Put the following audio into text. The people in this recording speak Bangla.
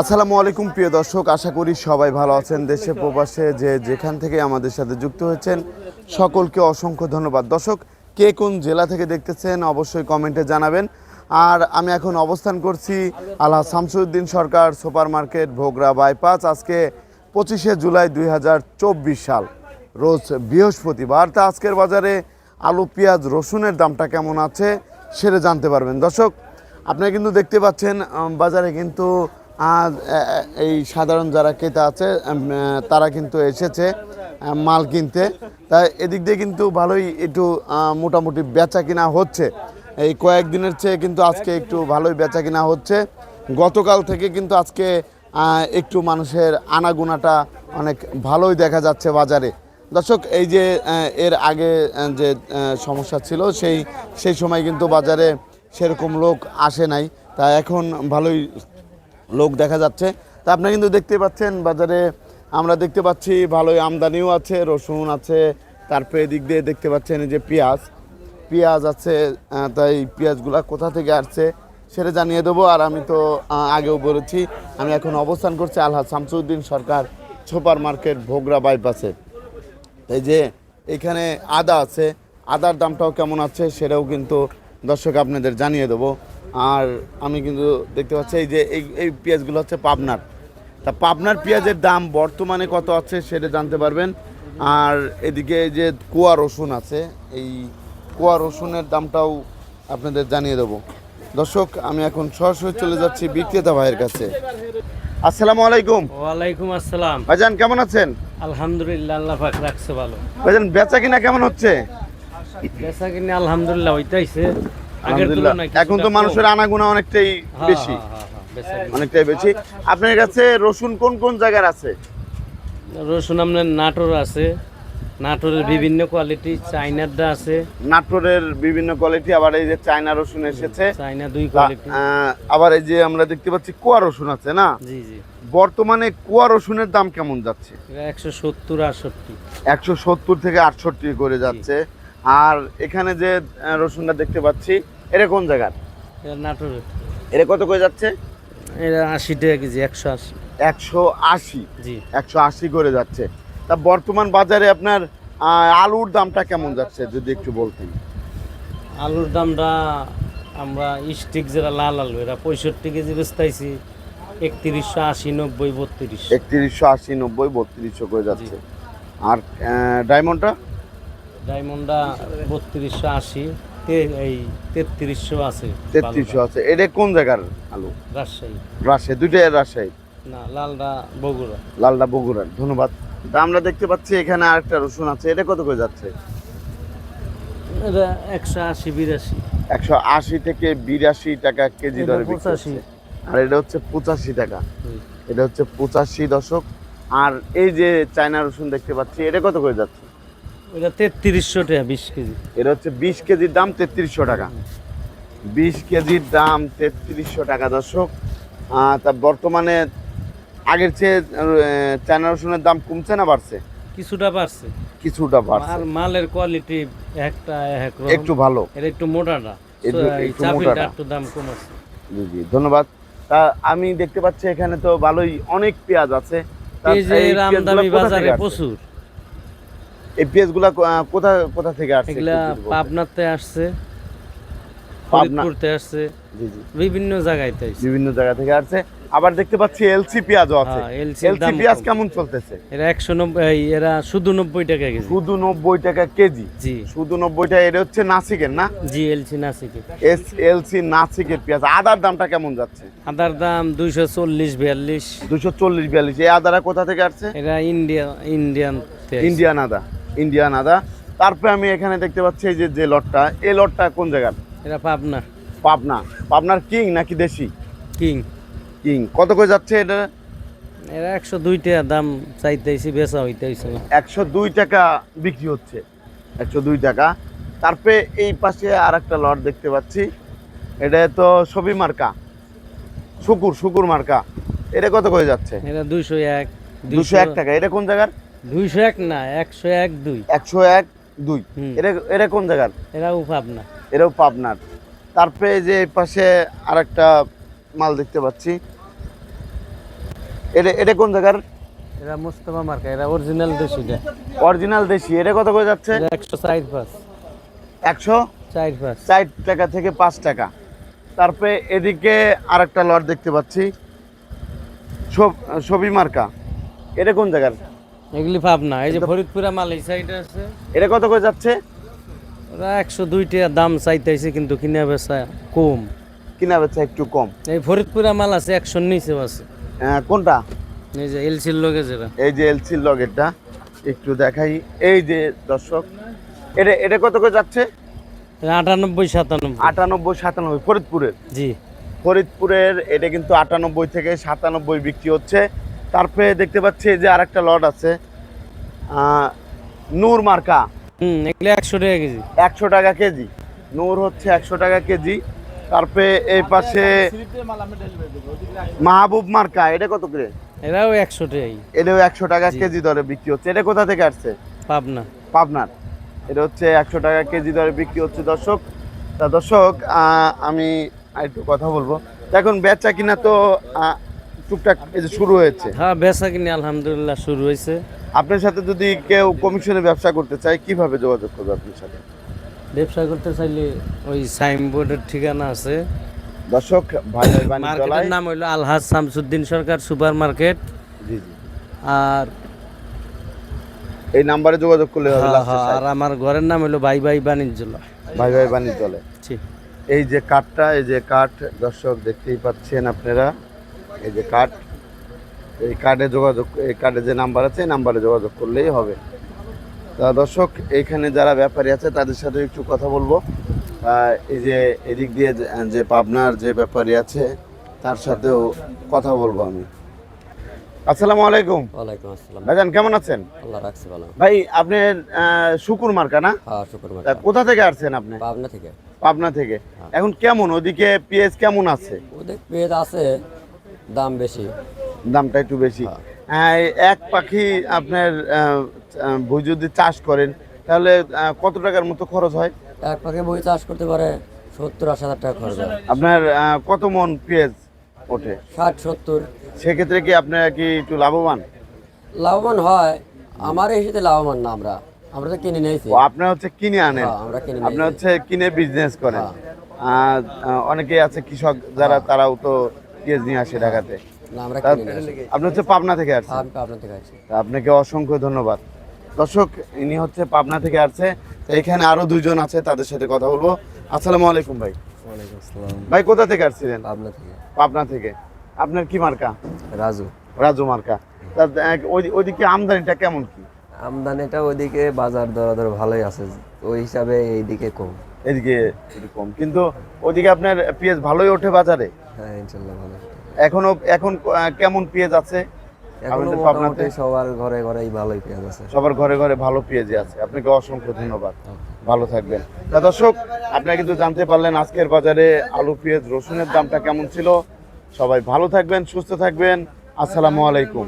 আসসালামু আলাইকুম প্রিয় দর্শক আশা করি সবাই ভালো আছেন। দেশে প্রবাসে যে যেখান থেকে আমাদের সাথে যুক্ত হয়েছেন সকলকে অসংখ্য ধন্যবাদ। দর্শক কে কোন জেলা থেকে দেখতেছেন অবশ্যই কমেন্টে জানাবেন। আর আমি এখন অবস্থান করছি Allah Shamsuddin Sarkar super market Bhogra bypass. আজকে পঁচিশে জুলাই দুই হাজার চব্বিশ সাল রোজ বৃহস্পতিবার। তা আজকের বাজারে আলু পেঁয়াজ রসুনের দামটা কেমন আছে সেটা জানতে পারবেন। দর্শক আপনারা কিন্তু দেখতে পাচ্ছেন বাজারে কিন্তু এ, এই সাধারণ যারা ক্রেতা আছে তারা কিন্তু এসেছে মাল কিনতে। তাই এদিক দিয়ে কিন্তু ভালোই একটু মোটামুটি বেচা কিনা হচ্ছে। এই কয়েকদিনের চেয়ে কিন্তু আজকে একটু ভালোই বেচা কিনা হচ্ছে। গতকাল থেকে কিন্তু আজকে একটু মানুষের আনাগুনাটা অনেক ভালোই দেখা যাচ্ছে বাজারে। দর্শক এই যে এর আগে যে সমস্যা ছিল সেই সেই সময় কিন্তু বাজারে সেরকম লোক আসে নাই। তা এখন ভালোই লোক দেখা যাচ্ছে। তা আপনি কিন্তু দেখতে পাচ্ছেন বাজারে আমরা দেখতে পাচ্ছি ভালোই আমদানিও আছে, রসুন আছে, তারপরে এদিক দিয়ে দেখতে পাচ্ছেন যে পেঁয়াজ। পেঁয়াজ আছে তাই পেঁয়াজগুলা কোথা থেকে আসছে সেটা জানিয়ে দেবো। আর আমি তো আগেও বলেছি, আমি এখন অবস্থান করছি আলহাজ শামসুদ্দিন সরকার সুপার মার্কেট ভোগরা বাইপাসে। এই যে এখানে আদা আছে, আদার দামটাও কেমন আছে সেটাও কিন্তু দর্শক আপনাদের জানিয়ে দেবো। আর আমি কিন্তু দেখতে পাচ্ছি এই যে এই এই পেঁয়াজগুলো হচ্ছে পাবনার। তা পাবনার পেঁয়াজের দাম বর্তমানে কত আছে সেটা জানতে পারবেন। আর এদিকে যে কুয়া রসুন আছে এই কুয়া রসুনের দামটাও আপনাদের জানিয়ে দেবো। দর্শক আমি এখন সরাসরি চলে যাচ্ছি বিক্রেতা ভাইয়ের কাছে। আসসালামু আলাইকুম। ওয়ালাইকুম আসসালাম। ভাইজান কেমন আছেন? আলহামদুলিল্লাহ আল্লাহ পাক রাখছে ভালো। ভাইজান বেচা কিনা কেমন হচ্ছে? বেচা কিনে আলহামদুলিল্লাহ আগের আলহামদুলিল্লাহ। এখন তো মানুষের। আনাগুনা অনেকটাই হ্যাঁ, বেশি। হ্যাঁ, হ্যাঁ, হ্যাঁ। অনেকটাই বেশি। আপনার কাছে রসুন কোন কোন জায়গার আছে? রসুন আপনার নাটোর আছে। নাটোরের বিভিন্ন কোয়ালিটি চাইনারটা আছে। নাটোরের বিভিন্ন কোয়ালিটি আবার এই যে চায়না রসুন এসেছে। চাইনা দুই কোয়ালিটি আহ, আবার এই যে আমরা দেখতে পাচ্ছি কুয়া রসুন আছে না? জি জি। বর্তমানে কুয়া রসুনের দাম কেমন যাচ্ছে? একশো সত্তর আটষট্টি। একশো সত্তর থেকে আটষট্টি করে যাচ্ছে। আর এখানে যে রসুনটা দেখতে পাচ্ছি এটা কোন জায়গার? এটা নাটোরের। এটা কত করে যাচ্ছে? এটা আশি টাকা কেজি একশো আশি। একশো আশি? জি। একশো আশি করে যাচ্ছে। তা বর্তমান বাজারে আপনার আলুর দামটা কেমন যাচ্ছে যদি একটু বলতেন? আলুর দামটা আমরা স্টিক যেটা লাল আলু এটা পঁয়ষট্টি কেজি বেচতাইছি একত্রিশশো আশি নব্বই বত্রিশ। একত্রিশশো আশি নব্বই বত্রিশশো করে যাচ্ছে। আর ডায়মন্ডটা? ডায়মন্ডা বত্রিশশো আশি এই তেত্রিশশো আছে তেত্রিশশো আছে। এটা কোন জায়গার আলু? রাজশাহী। রাজশাহী দুইটাই রাজশাহী? না বগুড়া। বগুড়ার ধন্যবাদ। তা আমরা দেখতে পাচ্ছি এখানে আরেকটা রসুন আছে। এটা কত করে যাচ্ছে? এটা একশো আশি বিরাশি। একশো আশি থেকে বিরাশি টাকা কেজি দরে পঁচাশি। আর এটা হচ্ছে পঁচাশি টাকা। এটা হচ্ছে পঁচাশি দশক। আর এই যে চায়না রসুন দেখতে পাচ্ছি এটা কত করে যাচ্ছে? এটা তেত্রিশশো টাকা বিশ কেজি। এটা হচ্ছে বিশ কেজির দাম তেত্রিশশো টাকা। বিশ কেজির দাম তেত্রিশশো টাকা দর্শক। তা বর্তমানে আগের চেয়ে চায়না রসুনের দাম কমছে না বাড়ছে? কিছুটা পারছে কিছুটা বাড়ছে। আর মালের কোয়ালিটি একটা একটু ভালো। এটা একটু মোটাটা। একটু- মোটাটা। একটু দাম কম আছে জি জি ধন্যবাদ। তা আমি দেখতে পাচ্ছি এখানে তো ভালোই অনেক পেঁয়াজ আছে। পেঁয়াজগুলা কোথা বাজারে প্রচুর। এই পেঁয়াজগুলা কোথা কোথা থেকে আসছে এগুলা পাবনাতে আসছে ফরিদপুরতে আসছে জি জি। বিভিন্ন জায়গাতে আসছে। বিভিন্ন জায়গা থেকে আসছে। আবার দেখতে পাচ্ছি এলসি পেঁয়াজও আছে। হ্যাঁ, এলসি পেঁয়াজ কেমন চলতেছে? এরা একশো নব্বই এরা শুধু নব্বই টাকা কেজি। শুধু নব্বই টাকা কেজি? জি। শুধু নব্বই টাকা এটা হচ্ছে নাসিকের না? জি এলসি নাসিকে এস এলসি নাসিকের পেঁয়াজ। আদার দামটা কেমন যাচ্ছে? আদার দাম দুইশো চল্লিশ বিয়াল্লিশ। দুশো চল্লিশ বিয়াল্লিশ। এই আদারা কোথা থেকে আসছে? এরা ইন্ডিয়া ইন্ডিয়ান ইন্ডিয়ান আদা। ইন্ডিয়ান আদা তারপরে আমি এখানে দেখতে পাচ্ছি এই যে যে লটটা এই লটটা কোন জায়গার? এটা পাবনা। পাবনা। পাবনার কিং নাকি দেশি? কিং। কিং। কত করে যাচ্ছে এটা? এরা একশো দুই টাকা দাম চাইতেছি বেচা হইতেছে। একশো দুই টাকা বিক্রি হচ্ছে। একশো দুই টাকা। তারপরে এই পাশে আর একটা লট দেখতে পাচ্ছি। এটা তো ছবি মার্কা। শুকুর শুকুর মার্কা। এটা কত করে যাচ্ছে? এটা দুইশো এক দুশো এক টাকা। এটা কোন জায়গার? দুইশো এক না একশো এক দুই। একশো এক দুই। এটা এটা কোন জায়গার? এরাও পাবনা। এটাও পাবনার। তারপরে যে এই পাশে আর একটা মাল দেখতে পাচ্ছি। এটা এটা কোন জায়গার? এরা মোস্তফা মার্কা এরা অরিজিনাল দেশিটা অরিজিনাল দেশি। এটা কত করে যাচ্ছে? এটা একশো চার পাঁচ। একশো চার পাঁচ। চার টাকা থেকে পাঁচ টাকা। তারপরে এদিকে আরেকটা লট দেখতে পাচ্ছি। সবই মার্কা। এটা কোন জায়গার? এগুলি পাবনা এই যে ফরিদপুরা মাল এই সাইডে আছে। এটা কত করে যাচ্ছে? ওরা একশো দুই টাকা দাম চাইতেছে কিন্তু কিনা বেচা কম। কিনা বেচা একটু কম। এই ফরিদপুরা মাল আছে একশোর নিচেও আছে। আহ, কোনটা? এই যে এলসির লগে যেটা। এই যে এলসির লগেরটা একটু দেখাই। এই যে দর্শক এটা এটা কত করে যাচ্ছে? আটানব্বই সাতানব্বই। আটানব্বই সাতানব্বই ফরিদপুরের? জি। ফরিদপুরের এটা কিন্তু আটানব্বই থেকে সাতানব্বই বিক্রি হচ্ছে। তারপরে দেখতে পাচ্ছি যে আর একটা লট আছে নূর মার্কা। হুম এগুলি একশো টাকা কেজি। একশো টাকা কেজি। নূর হচ্ছে একশো টাকা কেজি। তারপরে এই পাশে মাহবুব মার্কা এটা কত করে? এরাও একশো টাকাই। এটাও একশো টাকা কেজি দরে বিক্রি হচ্ছে। এটা কোথা থেকে আসছে? পাবনা। পাবনার। এটা হচ্ছে একশো টাকা কেজি দরে বিক্রি হচ্ছে দর্শক। তা দর্শক আমি একটু কথা বলব। এখন বেচা কিনা তো টুকটাক এই যে শুরু হয়েছে। হ্যাঁ বেচা কিনে আলহামদুলিল্লাহ শুরু হয়েছে। আপনার সাথে যদি কেউ কমিশনে ব্যবসা করতে চায় কীভাবে যোগাযোগ করবে আপনার সাথে? ব্যবসা করতে চাইলে ওই সাইনবোর্ডের ঠিকানা আছে। দর্শক ভাই ভাই মার্কেটের নাম হইল আলহাজ শামসুদ্দিন সরকার সুপার মার্কেট জি জি। আর এই নাম্বারে যোগাযোগ করলে হবে হ্যাঁ, হ্যাঁ, আর আমার ঘরের নাম হলো বাই বাই বাণিজ্যালয় ভাই ভাই বাণিজ্যালয় জি। এই যে কাঠটা এই যে কাঠ দর্শক দেখতেই পাচ্ছেন আপনারা। এই যে কার্ড এই কার্ডে যোগাযোগ এই কার্ডে যে নাম্বার আছে এই নাম্বারে যোগাযোগ করলেই হবে। তা দর্শক এইখানে যারা ব্যাপারী আছে তাদের সাথে একটু কথা বলব। এই যে এদিক দিয়ে যে- পাবনার যে ব্যাপারী আছে তার সাথেও কথা বলব আমি। আসসালামু আলাইকুম। ওয়ালাইকুম আসসালাম। ভাইজান কেমন আছেন? আল্লাহ রাখছি ভালো। ভাই আপনি শুকুর মার্কা না? হ্যাঁ শুক্রবার তা কোথা থেকে আসছেন আপনি? পাবনা থেকে। পাবনা থেকে। এখন কেমন? ওদিকে পেঁয়াজ কেমন আছে? ওদের পেজ আছে দাম বেশি। দামটা একটু বেশি। এক পাখি আপনার বই যদি চাষ করেন তাহলে কত টাকার মতো খরচ হয়? এক পাখি বই চাষ করতে পারে সত্তর আশি হাজার টাকা খরচ হয়। আপনার কত মন পেঁয়াজ ওঠে? ষাট সত্তর। সেক্ষেত্রে কি আপনারা কি একটু লাভবান? লাভবান হয়। আমার সাথে লাভবান না আমরা। আমরা তো কিনে নিয়েছি। আপনার হচ্ছে কিনে আনেন? হ্যাঁ, আমরা কিনে আপনার হচ্ছে কিনে বিজনেস করেন। অনেকে আছে কৃষক যারা তারাও তো পেঁয়াজ নিয়ে আসে ঢাকাতে। আপনি হচ্ছে পাবনা থেকে আসছেন? পাবনা থেকে আপনাকে অসংখ্য ধন্যবাদ। দর্শক ইনি হচ্ছে পাবনা থেকে আসছে। তো এখানে আরও দুইজন আছে তাদের সাথে কথা বলব। আসসালামু আলাইকুম ভাই। ভাই কোথা থেকে আসছিলেন? পাবনা থেকে। পাবনা থেকে। আপনার কি মার্কা? রাজু। রাজু মার্কা। ওইদিকে আমদানিটা কেমন কি? আমদানিটা ওইদিকে বাজার দর ভালোই আছে। ওই হিসাবে এইদিকে কম। এদিকে কম। কিন্তু ওইদিকে আপনার পেঁয়াজ ভালোই ওঠে বাজারে? হ্যাঁ ইনশাল্লাহ ভালো এখনও এখন কেমন পেঁয়াজ আছে? আমাদের পাবনাতে সবার ঘরে ঘরেই ভালোই পেঁয়াজ আছে। সবার ঘরে ঘরে ভালো পেঁয়াজই আছে। আপনাকে অসংখ্য ধন্যবাদ। ভালো থাকবেন। তা দর্শক আপনারা কিন্তু জানতে পারলেন আজকের বাজারে আলু পেঁয়াজ রসুনের দামটা কেমন ছিল। সবাই ভালো থাকবেন সুস্থ থাকবেন। আসসালামু আলাইকুম।